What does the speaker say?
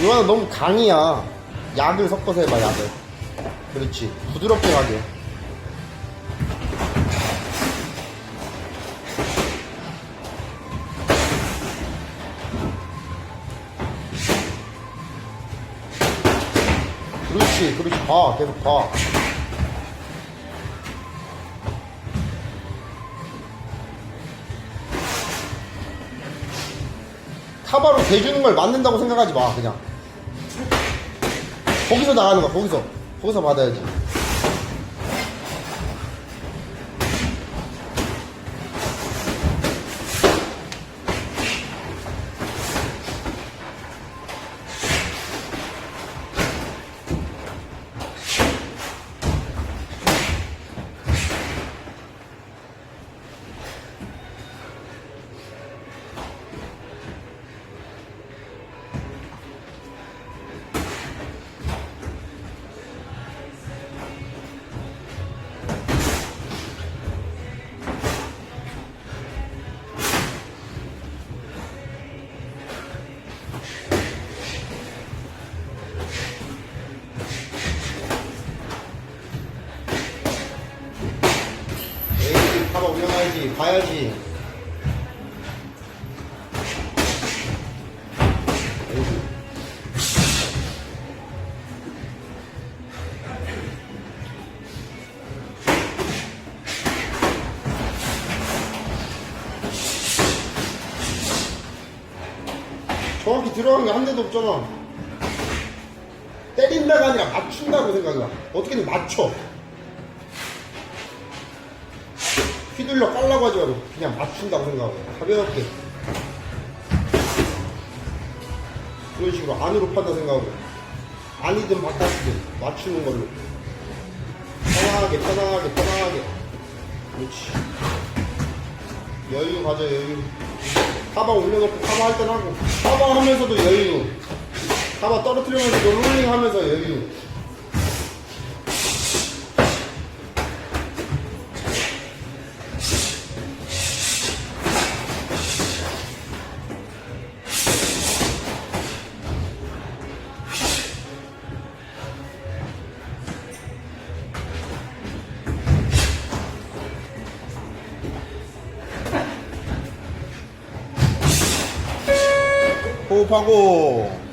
이거는 너무 강이야. 약을 섞어서 해봐, 약을. 그렇지. 부드럽게 가게. 그렇지, 그렇지. 봐, 계속 봐. 카바로 대주는 걸 맞는다고 생각하지 마, 그냥. 거기서 나가는 거야, 거기서. 거기서 받아야지. 카바 운영해야지, 봐야지. 정확히 들어간 게 한 대도 없잖아. 때린다가 아니라 맞춘다고 생각이야. 어떻게든 맞춰. 휘둘러 깔라고 하지 말고 그냥 맞춘다고 생각하고 가볍게. 그런 식으로 안으로 판다 생각하고 아니든 바깥이든 맞추는 걸로. 편하게, 편하게, 편하게. 그렇지. 여유 가져, 여유. 카바 올려놓고 카바 할 땐 하고 카바 하면서도 여유 카바 떨어뜨리면서도 롤링 하면서 여유 호흡하고